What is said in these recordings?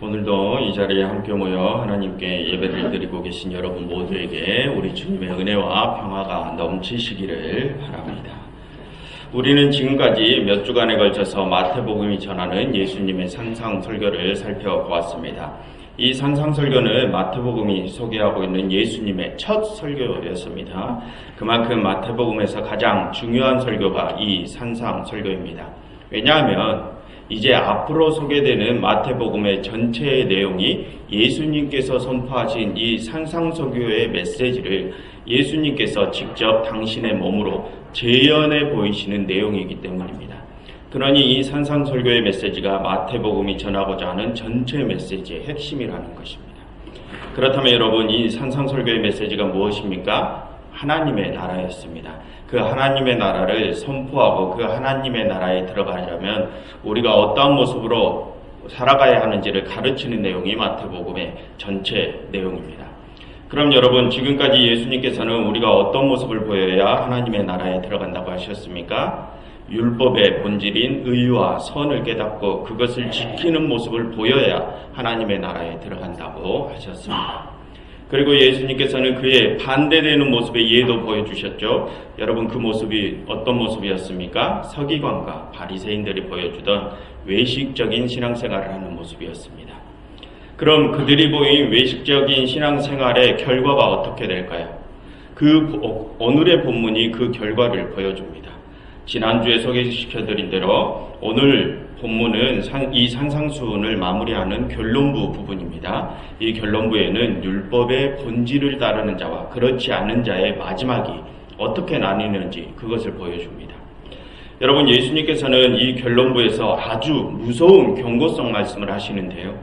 오늘도 이 자리에 함께 모여 하나님께 예배를 드리고 계신 여러분 모두에게 우리 주님의 은혜와 평화가 넘치시기를 바랍니다. 우리는 지금까지 몇 주간에 걸쳐서 마태복음이 전하는 예수님의 산상 설교를 살펴보았습니다. 이 산상 설교는 마태복음이 소개하고 있는 예수님의 첫 설교였습니다. 그만큼 마태복음에서 가장 중요한 설교가 이 산상 설교입니다. 왜냐하면 이제 앞으로 소개되는 마태복음의 전체의 내용이 예수님께서 선포하신 이 산상설교의 메시지를 예수님께서 직접 당신의 몸으로 재현해 보이시는 내용이기 때문입니다. 그러니 이 산상설교의 메시지가 마태복음이 전하고자 하는 전체 메시지의 핵심이라는 것입니다. 그렇다면 여러분 이 산상설교의 메시지가 무엇입니까? 하나님의 나라였습니다. 그 하나님의 나라를 선포하고 그 하나님의 나라에 들어가려면 우리가 어떠한 모습으로 살아가야 하는지를 가르치는 내용이 마태복음의 전체 내용입니다. 그럼 여러분 지금까지 예수님께서는 우리가 어떤 모습을 보여야 하나님의 나라에 들어간다고 하셨습니까? 율법의 본질인 의와 선을 깨닫고 그것을 지키는 모습을 보여야 하나님의 나라에 들어간다고 하셨습니다. 그리고 예수님께서는 그의 반대되는 모습의 예도 보여주셨죠. 여러분 그 모습이 어떤 모습이었습니까? 서기관과 바리새인들이 보여주던 외식적인 신앙생활을 하는 모습이었습니다. 그럼 그들이 보인 외식적인 신앙생활의 결과가 어떻게 될까요? 그 오늘의 본문이 그 결과를 보여줍니다. 지난주에 소개시켜드린 대로 오늘 본문은 이 산상수훈을 마무리하는 결론부 부분입니다. 이 결론부에는 율법의 본질을 따르는 자와 그렇지 않은 자의 마지막이 어떻게 나뉘는지 그것을 보여줍니다. 여러분 예수님께서는 이 결론부에서 아주 무서운 경고성 말씀을 하시는데요.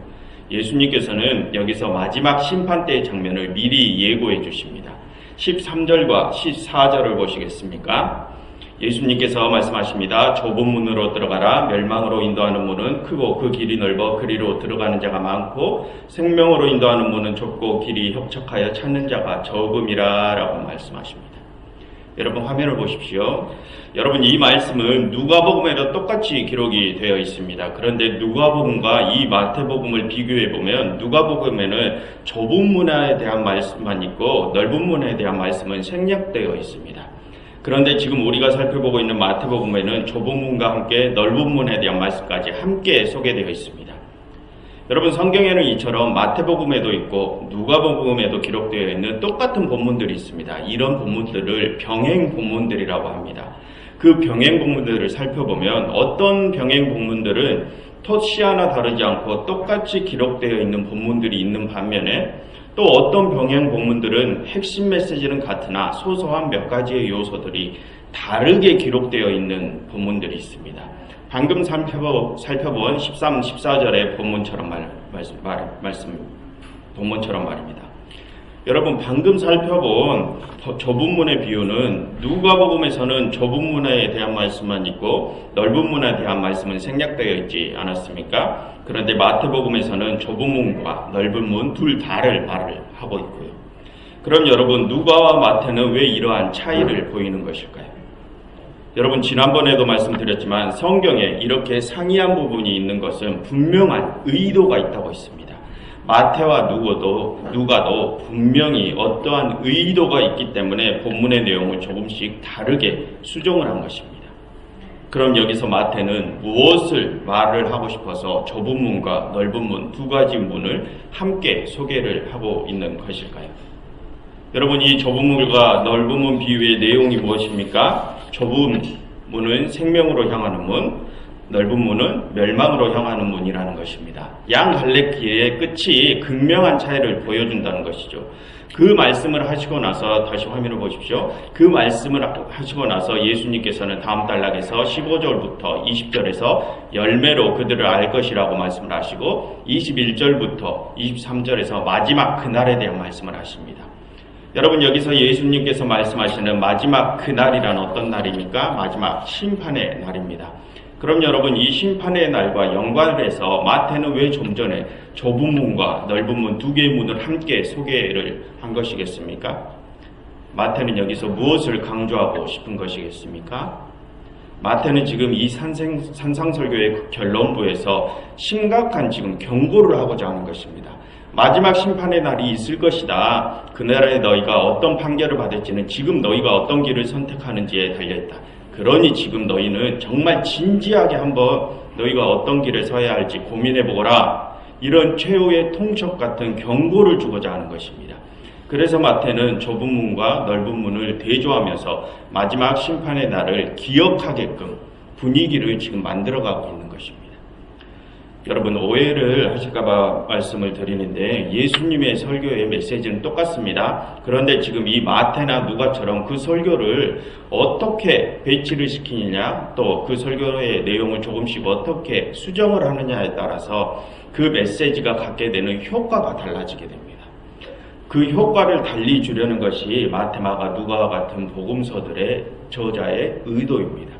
예수님께서는 여기서 마지막 심판 때의 장면을 미리 예고해 주십니다. 13절과 14절을 보시겠습니까? 예수님께서 말씀하십니다. 좁은 문으로 들어가라. 멸망으로 인도하는 문은 크고 그 길이 넓어 그리로 들어가는 자가 많고 생명으로 인도하는 문은 좁고 길이 협착하여 찾는 자가 적음이라 라고 말씀하십니다. 여러분 화면을 보십시오. 여러분 이 말씀은 누가복음에도 똑같이 기록이 되어 있습니다. 그런데 누가복음과 이 마태복음을 비교해 보면 누가복음에는 좁은 문화에 대한 말씀만 있고 넓은 문화에 대한 말씀은 생략되어 있습니다. 그런데 지금 우리가 살펴보고 있는 마태복음에는 좁은 문과 함께 넓은 문에 대한 말씀까지 함께 소개되어 있습니다. 여러분 성경에는 이처럼 마태복음에도 있고 누가복음에도 기록되어 있는 똑같은 본문들이 있습니다. 이런 본문들을 병행 본문들이라고 합니다. 그 병행 본문들을 살펴보면 어떤 병행 본문들은 토시 하나 다르지 않고 똑같이 기록되어 있는 본문들이 있는 반면에 또 어떤 병행 본문들은 핵심 메시지는 같으나 소소한 몇 가지의 요소들이 다르게 기록되어 있는 본문들이 있습니다. 방금 살펴본, 살펴본 13, 14절의 본문처럼 말, 말씀, 말, 말씀, 본문처럼 말입니다. 여러분 방금 살펴본 좁은 문의 비유는 누가복음에서는 좁은 문에 대한 말씀만 있고 넓은 문에 대한 말씀은 생략되어 있지 않았습니까? 그런데 마태복음에서는 좁은 문과 넓은 문 둘 다를 말을 하고 있고요. 그럼 여러분 누가와 마태는 왜 이러한 차이를 보이는 것일까요? 여러분 지난번에도 말씀드렸지만 성경에 이렇게 상이한 부분이 있는 것은 분명한 의도가 있다고 했습니다. 마태와 누구도 누가도 분명히 어떠한 의도가 있기 때문에 본문의 내용을 조금씩 다르게 수정을 한 것입니다. 그럼 여기서 마태는 무엇을 말을 하고 싶어서 좁은 문과 넓은 문 두 가지 문을 함께 소개를 하고 있는 것일까요? 여러분 이 좁은 문과 넓은 문 비유의 내용이 무엇입니까? 좁은 문은 생명으로 향하는 문, 넓은 문은 멸망으로 향하는 문이라는 것입니다. 양 갈래길의 끝이 극명한 차이를 보여준다는 것이죠. 그 말씀을 하시고 나서 다시 화면을 보십시오. 그 말씀을 하시고 나서 예수님께서는 다음 단락에서 15절부터 20절에서 열매로 그들을 알 것이라고 말씀을 하시고 21절부터 23절에서 마지막 그날에 대한 말씀을 하십니다. 여러분 여기서 예수님께서 말씀하시는 마지막 그날이란 어떤 날입니까? 마지막 심판의 날입니다. 그럼 여러분 이 심판의 날과 연관을 해서 마태는 왜 좀 전에 좁은 문과 넓은 문 두 개의 문을 함께 소개를 한 것이겠습니까? 마태는 여기서 무엇을 강조하고 싶은 것이겠습니까? 마태는 지금 이 산생, 산상설교의 그 결론부에서 심각한 지금 경고를 하고자 하는 것입니다. 마지막 심판의 날이 있을 것이다. 그날에 너희가 어떤 판결을 받을지는 지금 너희가 어떤 길을 선택하는지에 달려있다. 그러니 지금 너희는 정말 진지하게 한번 너희가 어떤 길을 서야 할지 고민해 보거라. 이런 최후의 통첩 같은 경고를 주고자 하는 것입니다. 그래서 마태는 좁은 문과 넓은 문을 대조하면서 마지막 심판의 날을 기억하게끔 분위기를 지금 만들어가고 있는. 여러분 오해를 하실까봐 말씀을 드리는데 예수님의 설교의 메시지는 똑같습니다. 그런데 지금 이 마태나 누가처럼 그 설교를 어떻게 배치를 시키느냐 또 그 설교의 내용을 조금씩 어떻게 수정을 하느냐에 따라서 그 메시지가 갖게 되는 효과가 달라지게 됩니다. 그 효과를 달리 주려는 것이 마테마가 누가와 같은 복음서들의 저자의 의도입니다.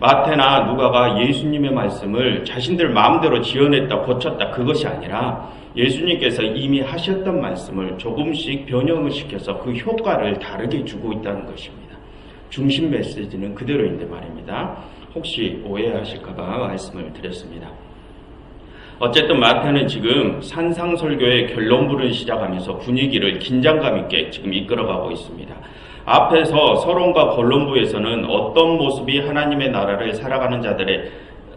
마테나 누가가 예수님의 말씀을 자신들 마음대로 지어냈다 고쳤다 그것이 아니라 예수님께서 이미 하셨던 말씀을 조금씩 변형을 시켜서 그 효과를 다르게 주고 있다는 것입니다. 중심 메시지는 그대로인데 말입니다. 혹시 오해하실까봐 말씀을 드렸습니다. 어쨌든 마태는 지금 산상설교의 결론부를 시작하면서 분위기를 긴장감 있게 지금 이끌어가고 있습니다. 앞에서 서론과 본론부에서는 어떤 모습이 하나님의 나라를 살아가는 자들의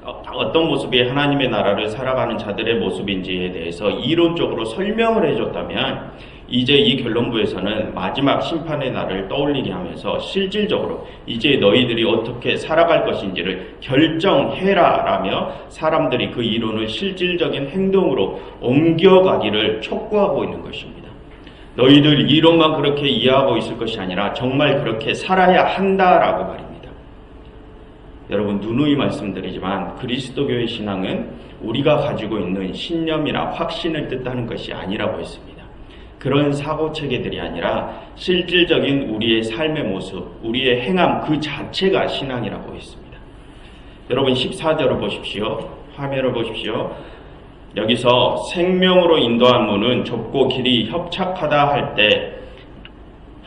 어, 어떤 모습이 하나님의 나라를 살아가는 자들의 모습인지에 대해서 이론적으로 설명을 해줬다면 이제 이 결론부에서는 마지막 심판의 날을 떠올리게 하면서 실질적으로 이제 너희들이 어떻게 살아갈 것인지를 결정해라 라며 사람들이 그 이론을 실질적인 행동으로 옮겨가기를 촉구하고 있는 것입니다. 너희들 이론만 그렇게 이해하고 있을 것이 아니라 정말 그렇게 살아야 한다라고 말입니다. 여러분 누누이 말씀드리지만 그리스도교의 신앙은 우리가 가지고 있는 신념이나 확신을 뜻하는 것이 아니라고 했습니다. 그런 사고 체계들이 아니라 실질적인 우리의 삶의 모습, 우리의 행함 그 자체가 신앙이라고 했습니다. 여러분 14절을 보십시오. 화면을 보십시오. 여기서 생명으로 인도한 문은 좁고 길이 협착하다 할 때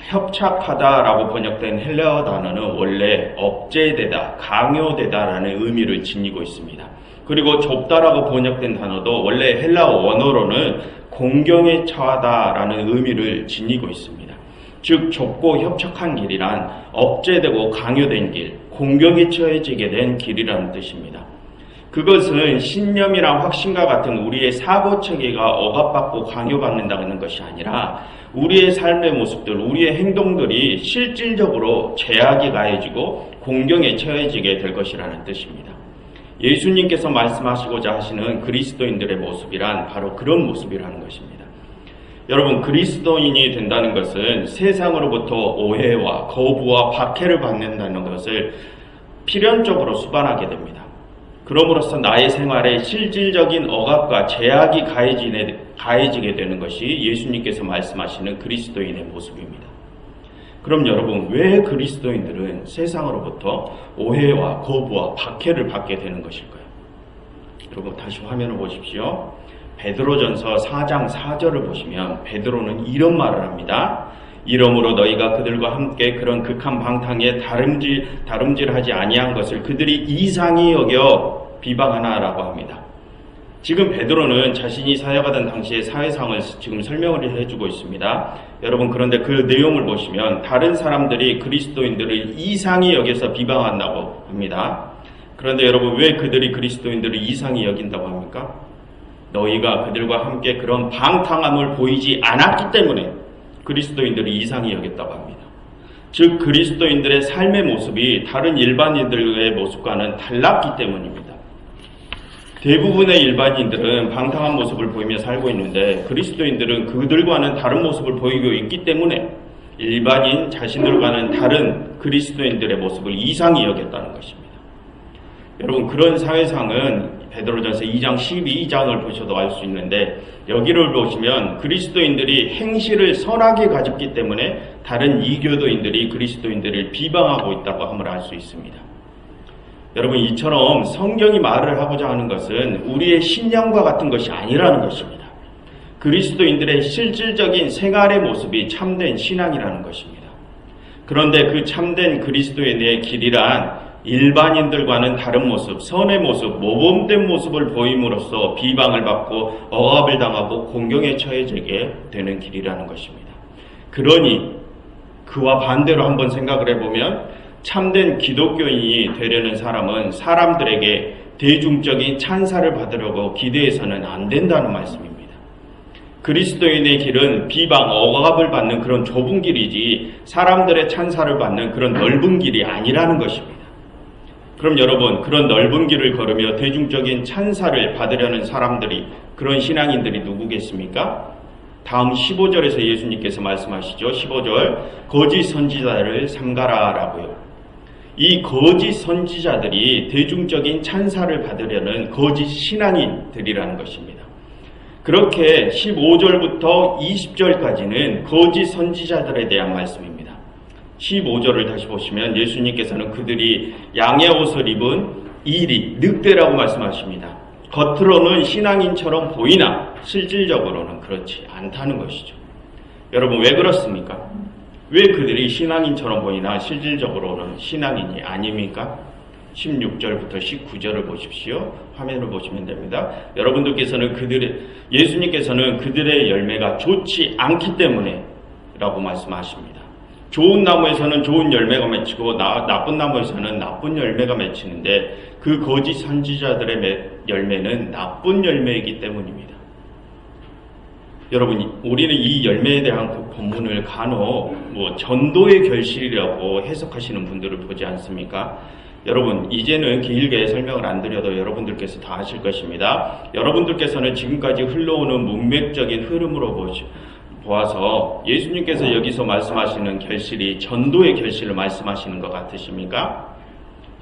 협착하다라고 번역된 헬레어 단어는 원래 억제되다, 강요되다라는 의미를 지니고 있습니다. 그리고 좁다라고 번역된 단어도 원래 헬라어 원어로는 공경에 처하다라는 의미를 지니고 있습니다. 즉 좁고 협착한 길이란 억제되고 강요된 길, 공경에 처해지게 된 길이라는 뜻입니다. 그것은 신념이나 확신과 같은 우리의 사고 체계가 억압받고 강요받는다는 것이 아니라 우리의 삶의 모습들, 우리의 행동들이 실질적으로 제약이 가해지고 공경에 처해지게 될 것이라는 뜻입니다. 예수님께서 말씀하시고자 하시는 그리스도인들의 모습이란 바로 그런 모습이라는 것입니다. 여러분, 그리스도인이 된다는 것은 세상으로부터 오해와 거부와 박해를 받는다는 것을 필연적으로 수반하게 됩니다. 그럼으로써 나의 생활에 실질적인 억압과 제약이 가해지게 되는 것이 예수님께서 말씀하시는 그리스도인의 모습입니다. 그럼 여러분, 왜 그리스도인들은 세상으로부터 오해와 거부와 박해를 받게 되는 것일까요? 여러분, 다시 화면을 보십시오. 베드로전서 4장 4절을 보시면 베드로는 이런 말을 합니다. 이러므로 너희가 그들과 함께 그런 극한 방탕에 다름질 다름질하지 아니한 것을 그들이 이상히 여겨 비방하나라고 합니다. 지금 베드로는 자신이 사역하던 당시의 사회상을 지금 설명을 해주고 있습니다. 여러분 그런데 그 내용을 보시면 다른 사람들이 그리스도인들을 이상히 여겨서 비방한다고 합니다. 그런데 여러분 왜 그들이 그리스도인들을 이상히 여긴다고 합니까? 너희가 그들과 함께 그런 방탕함을 보이지 않았기 때문에 그리스도인들이 이상히 여겼다고 합니다. 즉 그리스도인들의 삶의 모습이 다른 일반인들의 모습과는 달랐기 때문입니다. 대부분의 일반인들은 방탕한 모습을 보이며 살고 있는데 그리스도인들은 그들과는 다른 모습을 보이고 있기 때문에 일반인 자신들과는 다른 그리스도인들의 모습을 이상히 여겼다는 것입니다. 여러분 그런 사회상은 베드로전서 2장 12장을 보셔도 알 수 있는데 여기를 보시면 그리스도인들이 행실을 선하게 가졌기 때문에 다른 이교도인들이 그리스도인들을 비방하고 있다고 함을 알 수 있습니다. 여러분 이처럼 성경이 말을 하고자 하는 것은 우리의 신념과 같은 것이 아니라는 것입니다. 그리스도인들의 실질적인 생활의 모습이 참된 신앙이라는 것입니다. 그런데 그 참된 그리스도인의 길이란 일반인들과는 다른 모습, 선의 모습, 모범된 모습을 보임으로써 비방을 받고 억압을 당하고 공경에 처해지게 되는 길이라는 것입니다. 그러니 그와 반대로 한번 생각을 해보면 참된 기독교인이 되려는 사람은 사람들에게 대중적인 찬사를 받으려고 기대해서는 안 된다는 말씀입니다. 그리스도인의 길은 비방, 억압을 받는 그런 좁은 길이지 사람들의 찬사를 받는 그런 넓은 길이 아니라는 것입니다. 그럼 여러분, 그런 넓은 길을 걸으며 대중적인 찬사를 받으려는 사람들이, 그런 신앙인들이 누구겠습니까? 다음 15절에서 예수님께서 말씀하시죠. 15절, 거짓 선지자를 삼가라 라고요. 이 거짓 선지자들이 대중적인 찬사를 받으려는 거짓 신앙인들이라는 것입니다. 그렇게 15절부터 20절까지는 거짓 선지자들에 대한 말씀입니다. 15절을 다시 보시면 예수님께서는 그들이 양의 옷을 입은 이리, 늑대라고 말씀하십니다. 겉으로는 신앙인처럼 보이나 실질적으로는 그렇지 않다는 것이죠. 여러분 왜 그렇습니까? 왜 그들이 신앙인처럼 보이나 실질적으로는 신앙인이 아닙니까? 16절부터 19절을 보십시오. 화면을 보시면 됩니다. 여러분들께서는 그들의 예수님께서는 그들의 열매가 좋지 않기 때문에 라고 말씀하십니다. 좋은 나무에서는 좋은 열매가 맺히고 나, 나쁜 나무에서는 나쁜 열매가 맺히는데 그 거짓 선지자들의 매, 열매는 나쁜 열매이기 때문입니다. 여러분, 우리는 이 열매에 대한 그 본문을 간혹 뭐 전도의 결실이라고 해석하시는 분들을 보지 않습니까? 여러분, 이제는 길게 설명을 안 드려도 여러분들께서 다 아실 것입니다. 여러분들께서는 지금까지 흘러오는 문맥적인 흐름으로 보시, 보아서 예수님께서 여기서 말씀하시는 결실이 전도의 결실을 말씀하시는 것 같으십니까?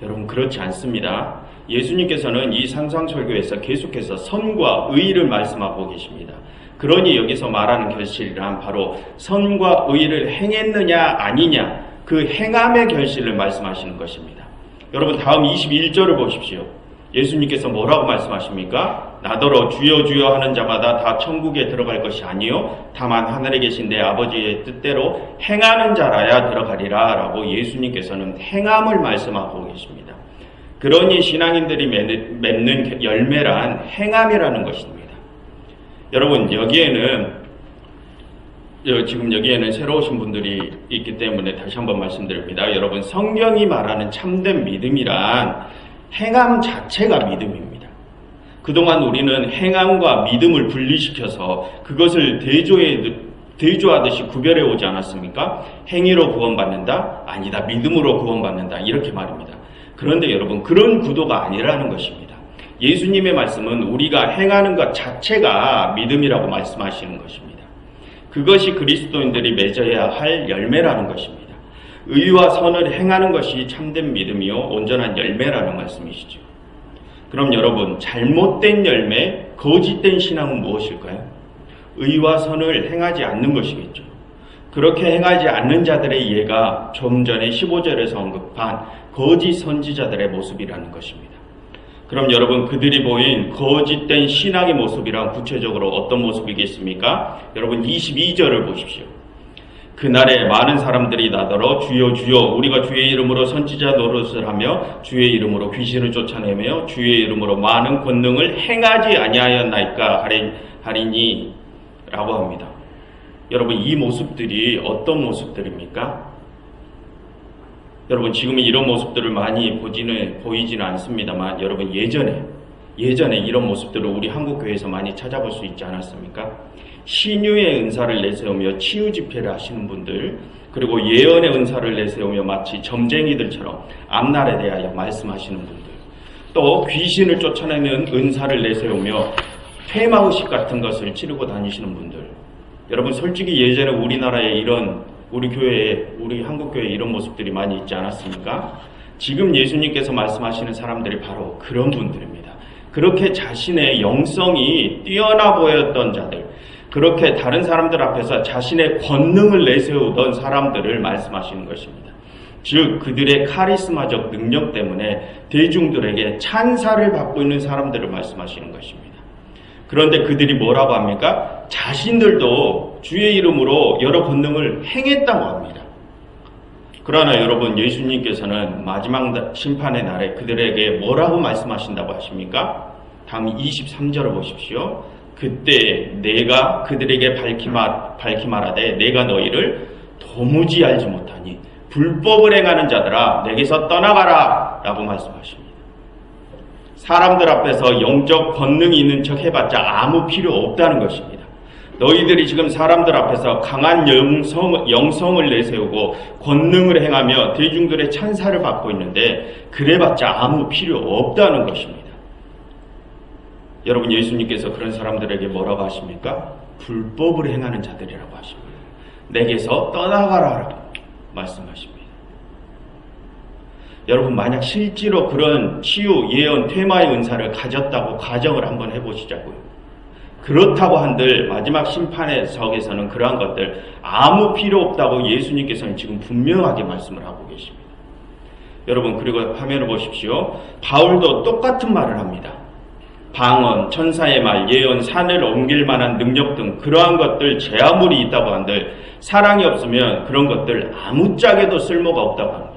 여러분, 그렇지 않습니다. 예수님께서는 이 산상설교에서 계속해서 선과 의를 말씀하고 계십니다. 그러니 여기서 말하는 결실이란 바로 선과 의를 행했느냐 아니냐 그 행함의 결실을 말씀하시는 것입니다. 여러분 다음 21절을 보십시오. 예수님께서 뭐라고 말씀하십니까? 나더러 주여 주여 하는 자마다 다 천국에 들어갈 것이 아니요 다만 하늘에 계신 내 아버지의 뜻대로 행하는 자라야 들어가리라 라고 예수님께서는 행함을 말씀하고 계십니다. 그러니 신앙인들이 맺는 열매란 행함이라는 것입니다. 여러분 여기에는 지금 여기에는 새로 오신 분들이 있기 때문에 다시 한번 말씀드립니다. 여러분 성경이 말하는 참된 믿음이란 행함 자체가 믿음입니다. 그동안 우리는 행함과 믿음을 분리시켜서 그것을 대조해 대조하듯이 구별해 오지 않았습니까? 행위로 구원받는다? 아니다. 믿음으로 구원받는다. 이렇게 말입니다. 그런데 여러분 그런 구도가 아니라는 것입니다. 예수님의 말씀은 우리가 행하는 것 자체가 믿음이라고 말씀하시는 것입니다. 그것이 그리스도인들이 맺어야 할 열매라는 것입니다. 의와 선을 행하는 것이 참된 믿음이요 온전한 열매라는 말씀이시죠. 그럼 여러분 잘못된 열매, 거짓된 신앙은 무엇일까요? 의와 선을 행하지 않는 것이겠죠. 그렇게 행하지 않는 자들의 예가 좀 전에 15절에서 언급한 거짓 선지자들의 모습이라는 것입니다. 그럼 여러분 그들이 보인 거짓된 신앙의 모습이란 구체적으로 어떤 모습이겠습니까? 여러분 22절을 보십시오. 그날에 많은 사람들이 나더러 주여 주여 우리가 주의 이름으로 선지자 노릇을 하며 주의 이름으로 귀신을 쫓아내며 주의 이름으로 많은 권능을 행하지 아니하였나이까 하리니 라고 합니다. 여러분 이 모습들이 어떤 모습들입니까? 여러분 지금 이런 모습들을 많이 보지는 보이지는 않습니다만 여러분 예전에 예전에 이런 모습들을 우리 한국 교회에서 많이 찾아볼 수 있지 않았습니까? 신유의 은사를 내세우며 치유 집회를 하시는 분들 그리고 예언의 은사를 내세우며 마치 점쟁이들처럼 앞날에 대하여 말씀하시는 분들 또 귀신을 쫓아내는 은사를 내세우며 퇴마의식 같은 것을 치르고 다니시는 분들 여러분 솔직히 예전에 우리나라에 이런 우리 교회에 우리 한국 교회에 이런 모습들이 많이 있지 않았습니까? 지금 예수님께서 말씀하시는 사람들이 바로 그런 분들입니다. 그렇게 자신의 영성이 뛰어나 보였던 자들, 그렇게 다른 사람들 앞에서 자신의 권능을 내세우던 사람들을 말씀하시는 것입니다. 즉, 그들의 카리스마적 능력 때문에 대중들에게 찬사를 받고 있는 사람들을 말씀하시는 것입니다. 그런데 그들이 뭐라고 합니까? 자신들도 주의 이름으로 여러 권능을 행했다고 합니다. 그러나 여러분 예수님께서는 마지막 심판의 날에 그들에게 뭐라고 말씀하신다고 하십니까? 다음 23절을 보십시오. 그때 내가 그들에게 밝히, 말, 밝히 말하되 내가 너희를 도무지 알지 못하니 불법을 행하는 자들아 내게서 떠나가라 라고 말씀하십니다. 사람들 앞에서 영적 권능이 있는 척 해봤자 아무 필요 없다는 것입니다. 너희들이 지금 사람들 앞에서 강한 영성, 영성을 내세우고 권능을 행하며 대중들의 찬사를 받고 있는데 그래봤자 아무 필요 없다는 것입니다. 여러분 예수님께서 그런 사람들에게 뭐라고 하십니까? 불법을 행하는 자들이라고 하십니다. 내게서 떠나가라라고 말씀하십니다. 여러분 만약 실제로 그런 치유, 예언, 퇴마의 은사를 가졌다고 가정을 한번 해보시자고요. 그렇다고 한들 마지막 심판의 석에서는 그러한 것들 아무 필요 없다고 예수님께서는 지금 분명하게 말씀을 하고 계십니다. 여러분 그리고 화면을 보십시오. 바울도 똑같은 말을 합니다. 방언, 천사의 말, 예언, 산을 옮길 만한 능력 등 그러한 것들 제 아무리 있다고 한들 사랑이 없으면 그런 것들 아무짝에도 쓸모가 없다고 합니다.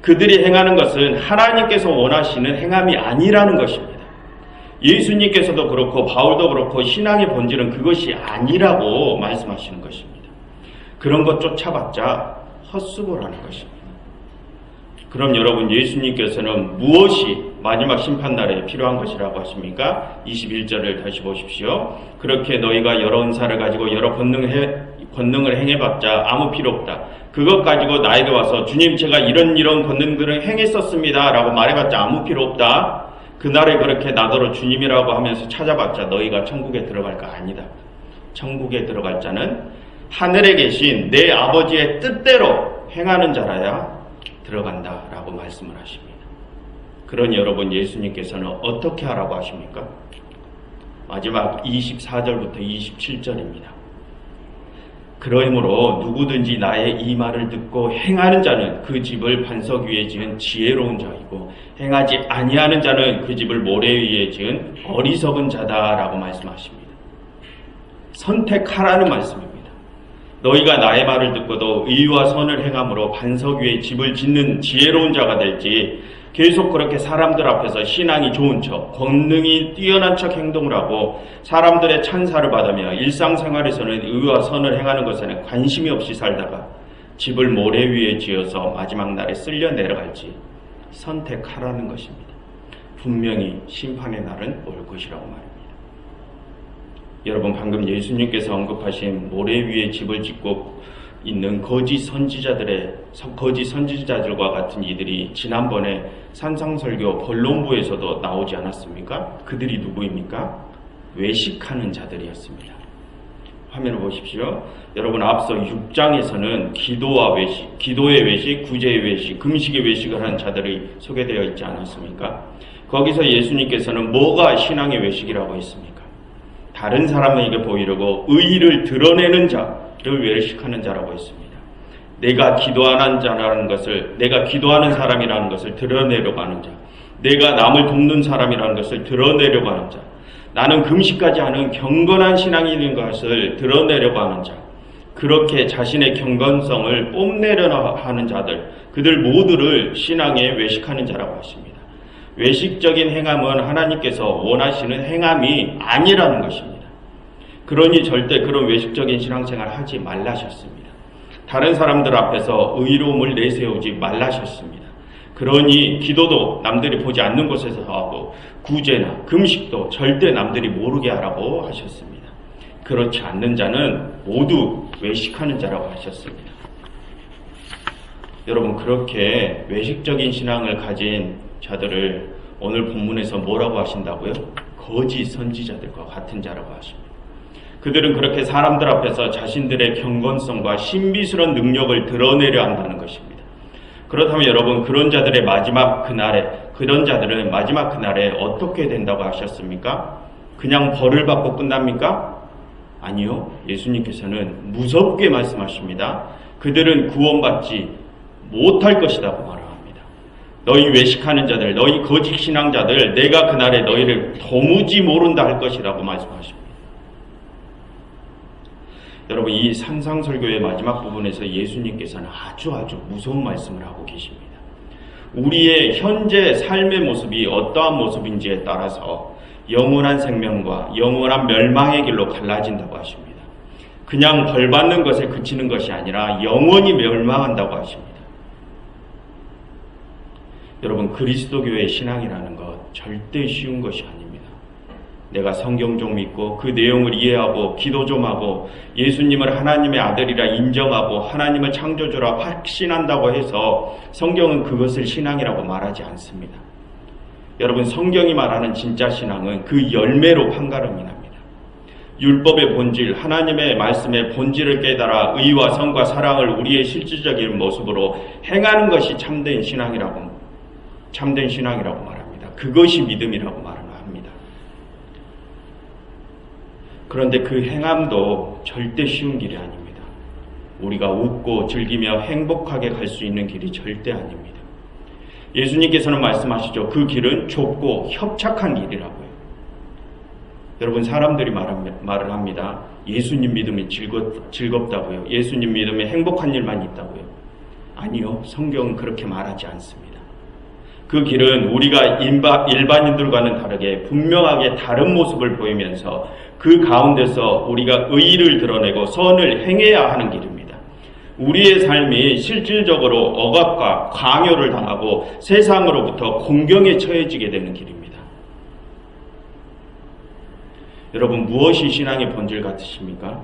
그들이 행하는 것은 하나님께서 원하시는 행함이 아니라는 것입니다. 예수님께서도 그렇고 바울도 그렇고 신앙의 본질은 그것이 아니라고 말씀하시는 것입니다. 그런 것 쫓아봤자 헛수고라는 것입니다. 그럼 여러분 예수님께서는 무엇이 마지막 심판날에 필요한 것이라고 하십니까? 21절을 다시 보십시오. 그렇게 너희가 여러 은사를 가지고 여러 권능을, 권능을 행해봤자 아무 필요 없다. 그것 가지고 나에게 와서 주님 제가 이런 이런 권능들을 행했었습니다. 라고 말해봤자 아무 필요 없다. 그날에 그렇게 나더러 주님이라고 하면서 찾아봤자 너희가 천국에 들어갈까 아니다. 천국에 들어갈 자는 하늘에 계신 내 아버지의 뜻대로 행하는 자라야 들어간다 라고 말씀을 하십니다. 그러니 여러분 예수님께서는 어떻게 하라고 하십니까? 마지막 24절부터 27절입니다. 그러므로 누구든지 나의 이 말을 듣고 행하는 자는 그 집을 반석 위에 지은 지혜로운 자이고 행하지 아니하는 자는 그 집을 모래 위에 지은 어리석은 자다라고 말씀하십니다. 선택하라는 말씀입니다. 너희가 나의 말을 듣고도 의와 선을 행함으로 반석 위에 집을 짓는 지혜로운 자가 될지 계속 그렇게 사람들 앞에서 신앙이 좋은 척, 권능이 뛰어난 척 행동을 하고 사람들의 찬사를 받으며 일상생활에서는 의와 선을 행하는 것에는 관심이 없이 살다가 집을 모래 위에 지어서 마지막 날에 쓸려 내려갈지 선택하라는 것입니다. 분명히 심판의 날은 올 것이라고 말입니다. 여러분 방금 예수님께서 언급하신 모래 위에 집을 짓고 있는 거짓 선지자들의 거짓 선지자들과 같은 이들이 지난번에 산상설교 본론부에서도 나오지 않았습니까? 그들이 누구입니까? 외식하는 자들이었습니다. 화면을 보십시오. 여러분 앞서 6장에서는 기도와 외식, 기도의 외식, 구제의 외식, 금식의 외식을 한 자들이 소개되어 있지 않았습니까? 거기서 예수님께서는 뭐가 신앙의 외식이라고 했습니까? 다른 사람에게 보이려고 의의를 드러내는 자 를 외식하는 자라고 했습니다. 내가 기도하는 자라는 것을, 내가 기도하는 사람이라는 것을 드러내려고 하는 자, 내가 남을 돕는 사람이라는 것을 드러내려고 하는 자, 나는 금식까지 하는 경건한 있는 것을 드러내려고 하는 자, 그렇게 자신의 경건성을 뽐내려 하는 자들, 그들 모두를 신앙에 외식하는 자라고 하십니다. 외식적인 행함은 하나님께서 원하시는 행함이 아니라는 것입니다. 그러니 절대 그런 외식적인 신앙생활 하지 말라셨습니다. 다른 사람들 앞에서 의로움을 내세우지 말라셨습니다. 그러니 기도도 남들이 보지 않는 곳에서 하고 구제나 금식도 절대 남들이 모르게 하라고 하셨습니다. 그렇지 않는 자는 모두 외식하는 자라고 하셨습니다. 여러분 그렇게 외식적인 신앙을 가진 자들을 오늘 본문에서 뭐라고 하신다고요? 거짓 선지자들과 같은 자라고 하십니다. 그들은 그렇게 사람들 앞에서 자신들의 경건성과 신비스러운 능력을 드러내려 한다는 것입니다. 그렇다면 여러분 그런 자들의 마지막 그날에 그런 자들은 마지막 그날에 어떻게 된다고 하셨습니까? 그냥 벌을 받고 끝납니까? 아니요. 예수님께서는 무섭게 말씀하십니다. 그들은 구원받지 못할 것이라고 말합니다. 너희 외식하는 자들, 너희 거짓 신앙자들, 내가 그날에 너희를 도무지 모른다 할 것이라고 말씀하십니다. 여러분 이 산상설교의 마지막 부분에서 예수님께서는 아주 아주 무서운 말씀을 하고 계십니다. 우리의 현재 삶의 모습이 어떠한 모습인지에 따라서 영원한 생명과 영원한 멸망의 길로 갈라진다고 하십니다. 그냥 벌 받는 것에 그치는 것이 아니라 영원히 멸망한다고 하십니다. 여러분 그리스도교의 신앙이라는 것 절대 쉬운 것이 아닙니다. 내가 성경 좀 믿고 그 내용을 이해하고 기도 좀 하고 예수님을 하나님의 아들이라 인정하고 하나님을 창조주라 확신한다고 해서 성경은 그것을 신앙이라고 말하지 않습니다. 여러분 성경이 말하는 진짜 신앙은 그 열매로 판가름이 납니다. 율법의 본질, 하나님의 말씀의 본질을 깨달아 의와 성과 사랑을 우리의 실질적인 모습으로 행하는 것이 참된 신앙이라고 참된 신앙이라고 말합니다. 그것이 믿음이라고 말합니다. 그런데 그 행함도 절대 쉬운 길이 아닙니다. 우리가 웃고 즐기며 행복하게 갈 수 있는 길이 절대 아닙니다. 예수님께서는 말씀하시죠. 그 길은 좁고 협착한 길이라고요. 여러분 사람들이 말을 합니다. 예수님 믿음이 즐겁, 즐겁다고요. 예수님 믿음에 행복한 일만 있다고요. 아니요. 성경은 그렇게 말하지 않습니다. 그 길은 우리가 일반인들과는 다르게 분명하게 다른 모습을 보이면서 그 가운데서 우리가 의의를 드러내고 선을 행해야 하는 길입니다. 우리의 삶이 실질적으로 억압과 강요를 당하고 세상으로부터 공경에 처해지게 되는 길입니다. 여러분 무엇이 신앙의 본질 같으십니까?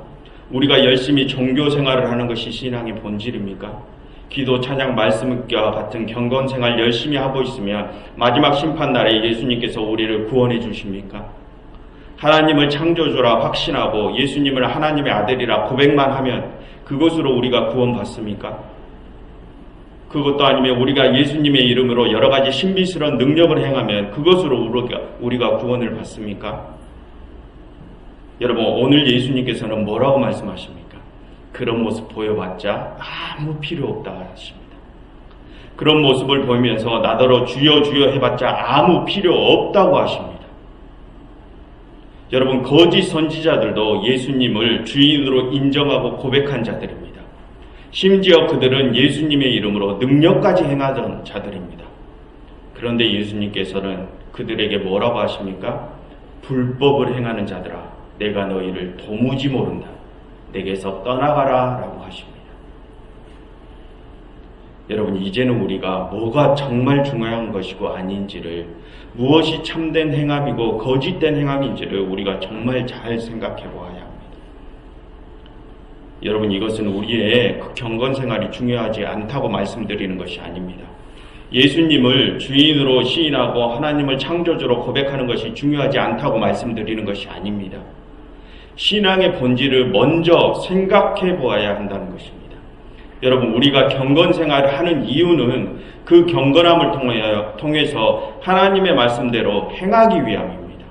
우리가 열심히 종교 생활을 하는 것이 신앙의 본질입니까? 기도, 찬양, 말씀과 같은 경건 생활 열심히 하고 있으면 마지막 심판 날에 예수님께서 우리를 구원해 주십니까? 하나님을 창조주라 확신하고 예수님을 하나님의 아들이라 고백만 하면 그것으로 우리가 구원받습니까? 그것도 아니면 우리가 예수님의 이름으로 여러 가지 신비스러운 능력을 행하면 그것으로 우리가, 구원을 받습니까? 여러분, 오늘 예수님께서는 뭐라고 말씀하십니까? 그런 모습 보여봤자 아무 필요 없다 하십니다. 그런 모습을 보이면서 나더러 주여 주여 해봤자 아무 필요 없다고 하십니다. 여러분 거짓 선지자들도 예수님을 주인으로 인정하고 고백한 자들입니다. 심지어 그들은 예수님의 이름으로 능력까지 행하던 자들입니다. 그런데 예수님께서는 그들에게 뭐라고 하십니까? 불법을 행하는 자들아, 내가 너희를 도무지 모른다. 내게서 떠나가라 라고 하십니다. 여러분, 이제는 우리가 뭐가 정말 중요한 것이고 아닌지를 무엇이 참된 행함이고 거짓된 행함인지를 우리가 정말 잘 생각해 보아야 합니다. 여러분 이것은 우리의 그 경건 생활이 중요하지 않다고 말씀드리는 것이 아닙니다. 예수님을 주인으로 시인하고 하나님을 창조주로 고백하는 것이 중요하지 않다고 말씀드리는 것이 아닙니다. 신앙의 본질을 먼저 생각해 보아야 한다는 것입니다. 여러분 우리가 경건 생활을 하는 이유는 그 경건함을 통해서 하나님의 말씀대로 행하기 위함입니다.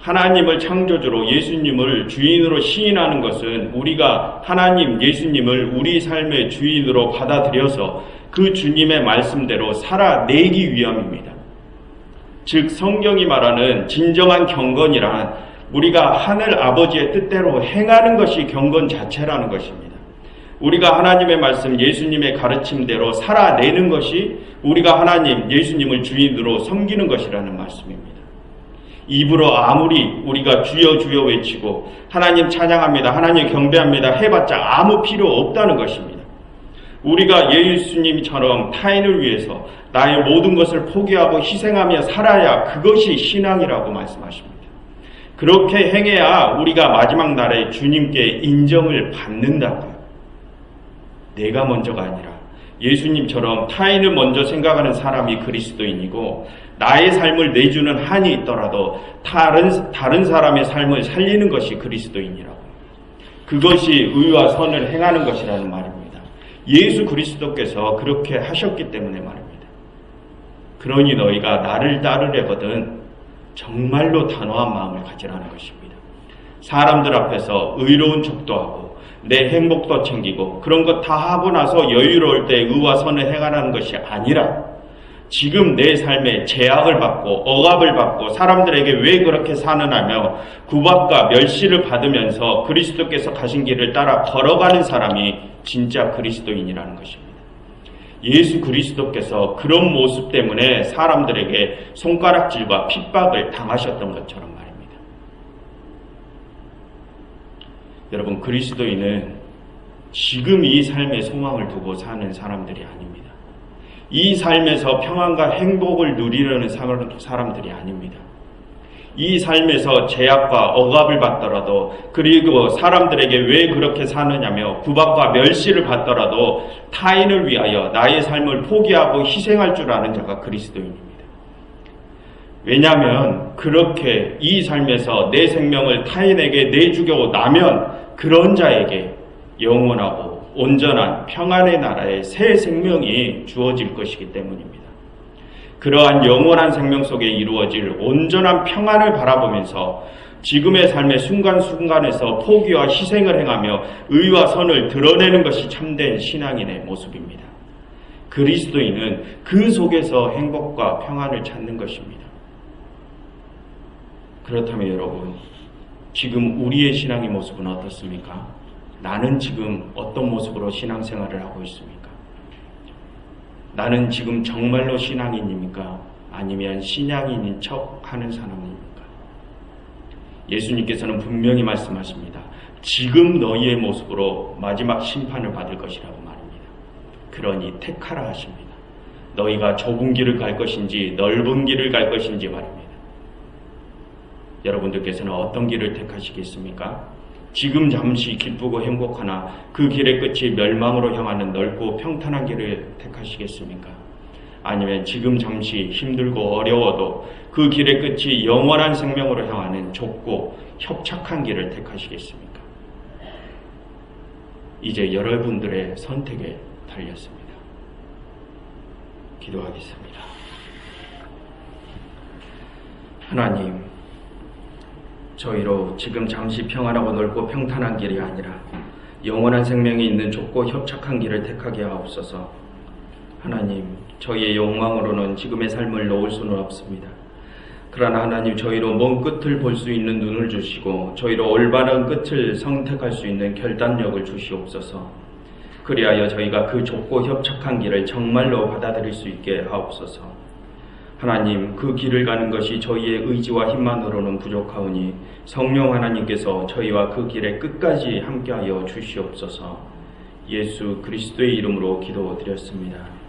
하나님을 창조주로 예수님을 주인으로 시인하는 것은 우리가 하나님 예수님을 우리 삶의 주인으로 받아들여서 그 주님의 말씀대로 살아내기 위함입니다. 즉 성경이 말하는 진정한 경건이란 우리가 하늘 아버지의 뜻대로 행하는 것이 경건 자체라는 것입니다. 우리가 하나님의 말씀, 예수님의 가르침대로 살아내는 것이 우리가 하나님, 예수님을 주인으로 섬기는 것이라는 말씀입니다. 입으로 아무리 우리가 주여 주여 외치고 하나님 찬양합니다. 하나님 경배합니다. 해봤자 아무 필요 없다는 것입니다. 우리가 예수님처럼 타인을 위해서 나의 모든 것을 포기하고 희생하며 살아야 그것이 신앙이라고 말씀하십니다. 그렇게 행해야 우리가 마지막 날에 주님께 인정을 받는다고요. 내가 먼저가 아니라 예수님처럼 타인을 먼저 생각하는 사람이 그리스도인이고 나의 삶을 내주는 한이 있더라도 다른 다른 사람의 삶을 살리는 것이 그리스도인이라고. 그것이 의와 선을 행하는 것이라는 말입니다. 예수 그리스도께서 그렇게 하셨기 때문에 말입니다. 그러니 너희가 나를 따르려거든 정말로 단호한 마음을 가지라는 것입니다. 사람들 앞에서 의로운 척도 하고 내 행복도 챙기고 그런 것 다 하고 나서 여유로울 때 의와 선을 행하라는 것이 아니라 지금 내 삶에 제약을 받고 억압을 받고 사람들에게 왜 그렇게 사느냐며 구박과 멸시를 받으면서 그리스도께서 가신 길을 따라 걸어가는 사람이 진짜 그리스도인이라는 것입니다. 예수 그리스도께서 그런 모습 때문에 사람들에게 손가락질과 핍박을 당하셨던 것처럼 말입니다. 여러분, 그리스도인은 지금 이 삶의 소망을 두고 사는 사람들이 아닙니다. 이 삶에서 평안과 행복을 누리려는 사람들이 아닙니다. 이 삶에서 제약과 억압을 받더라도 그리고 사람들에게 왜 그렇게 사느냐며 구박과 멸시를 받더라도 타인을 위하여 나의 삶을 포기하고 희생할 줄 아는 자가 그리스도인입니다. 왜냐하면 그렇게 이 삶에서 내 생명을 타인에게 내주려고 나면 그런 자에게 영원하고 온전한 평안의 나라의 새 생명이 주어질 것이기 때문입니다. 그러한 영원한 생명 속에 이루어질 온전한 평안을 바라보면서 지금의 삶의 순간순간에서 포기와 희생을 행하며 의와 선을 드러내는 것이 참된 신앙인의 모습입니다. 그리스도인은 그 속에서 행복과 평안을 찾는 것입니다. 그렇다면 여러분, 지금 우리의 신앙의 모습은 어떻습니까? 나는 지금 어떤 모습으로 신앙생활을 하고 있습니까? 나는 지금 정말로 신앙인입니까? 아니면 신앙인인 척 하는 사람입니까? 예수님께서는 분명히 말씀하십니다. 지금 너희의 모습으로 마지막 심판을 받을 것이라고 말입니다. 그러니 택하라 하십니다. 너희가 좁은 길을 갈 것인지 넓은 길을 갈 것인지 말입니다. 여러분들께서는 어떤 길을 택하시겠습니까? 지금 잠시 기쁘고 행복하나 그 길의 끝이 멸망으로 향하는 넓고 평탄한 길을 택하시겠습니까? 아니면 지금 잠시 힘들고 어려워도 그 길의 끝이 영원한 생명으로 향하는 좁고 협착한 길을 택하시겠습니까? 이제 여러분들의 선택에 달렸습니다. 기도하겠습니다. 하나님, 저희로 지금 잠시 평안하고 넓고 평탄한 길이 아니라 영원한 생명이 있는 좁고 협착한 길을 택하게 하옵소서. 하나님, 저희의 욕망으로는 지금의 삶을 놓을 수는 없습니다. 그러나 하나님 저희로 먼 끝을 볼 수 있는 눈을 주시고 저희로 올바른 끝을 선택할 수 있는 결단력을 주시옵소서. 그리하여 저희가 그 좁고 협착한 길을 정말로 받아들일 수 있게 하옵소서. 하나님 그 길을 가는 것이 저희의 의지와 힘만으로는 부족하오니 성령 하나님께서 저희와 그 길의 끝까지 함께하여 주시옵소서. 예수 그리스도의 이름으로 기도드렸습니다.